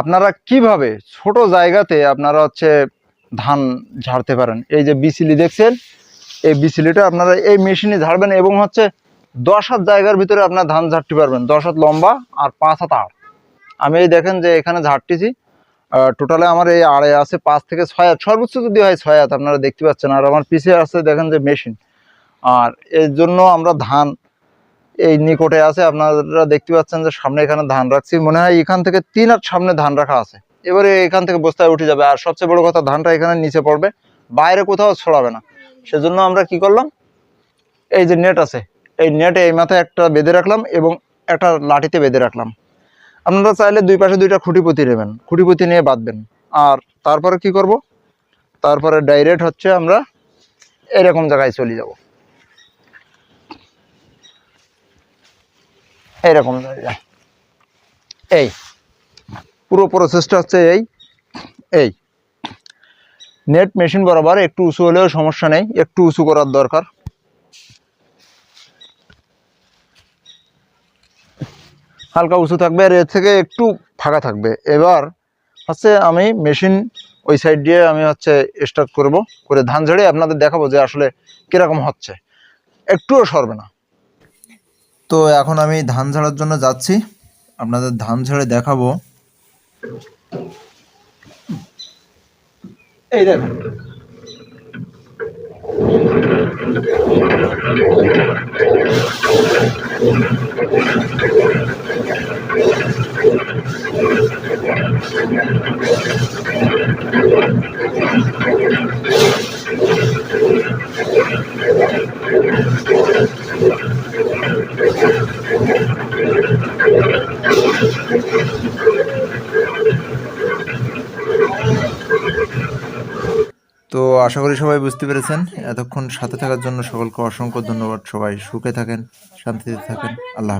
আপনারা কীভাবে ছোট জায়গাতে আপনারা হচ্ছে ধান ঝাড়তে পারেন? এই যে বিসিলি দেখছেন, এই বিসিলিটা আপনারা এই মেশিনে ঝাড়বেন এবং হচ্ছে দশ হাত জায়গার ভিতরে আপনার ধান ঝাড়তে পারবেন। দশ হাত লম্বা আর পাঁচ হাত আড়। আমি এই দেখেন যে এখানে ঝাড়তেছি। টোটালে আমার এই আড়ে আছে পাঁচ থেকে ছয় হাত। সর্বোচ্চ যদি হয় ছয় হাত, আপনারা দেখতে পাচ্ছেন। আর আমার পিছিয়ে আছে দেখেন যে মেশিন। আর এর জন্য আমরা ধান এই নিকটে আছে, আপনারা দেখতে পাচ্ছেন যে সামনে এখানে ধান রাখছি। মনে হয় এখান থেকে তিন হাত সামনে ধান রাখা আছে। এবারে এখান থেকে বস্তায় উঠে যাবে। আর সবচেয়ে বড় কথা, ধানটা এখানে নিচে পড়বে, বাইরে কোথাও ছড়াবে না। সেজন্য আমরা কি করলাম, এই যে নেট আছে, এই নেটে এই মাথায় একটা বেঁধে রাখলাম এবং একটা লাঠিতে বেঁধে রাখলাম। আপনারা চাইলে দুই পাশে দুইটা খুঁটিপতি নেবেন, খুঁটিপতি নিয়ে বাঁধবেন। আর তারপরে কি করব, তারপরে ডাইরেক্ট হচ্ছে আমরা এরকম জায়গায় চলে যাব। এইরকম, এই পুরো প্রসেসটা হচ্ছে এই। এই। নেট মেশিন বরাবর একটু উঁচু হলেও সমস্যা নেই, একটু উঁচু করার দরকার। হালকা উঁচু থাকবে আর এর থেকে একটু ফাঁকা থাকবে। এবার হচ্ছে আমি মেশিন ওই সাইড দিয়ে আমি হচ্ছে স্টার্ট করব, করে ধান ঝেড়ে আপনাদের দেখাবো যে আসলে কীরকম হচ্ছে। একটুও সরবে না। তো এখন আমি ধান ঝাড়ার জন্য যাচ্ছি। আপনাদের ধান ঝেড়ে দেখাবো। এই দেখেন। তো আশা করি সবাই বুঝতে পেরেছেন। এতক্ষণ সাথে থাকার জন্য সকলকে অসংখ্য ধন্যবাদ। সবাই সুখে থাকেন, শান্তিতে থাকেন। আল্লাহ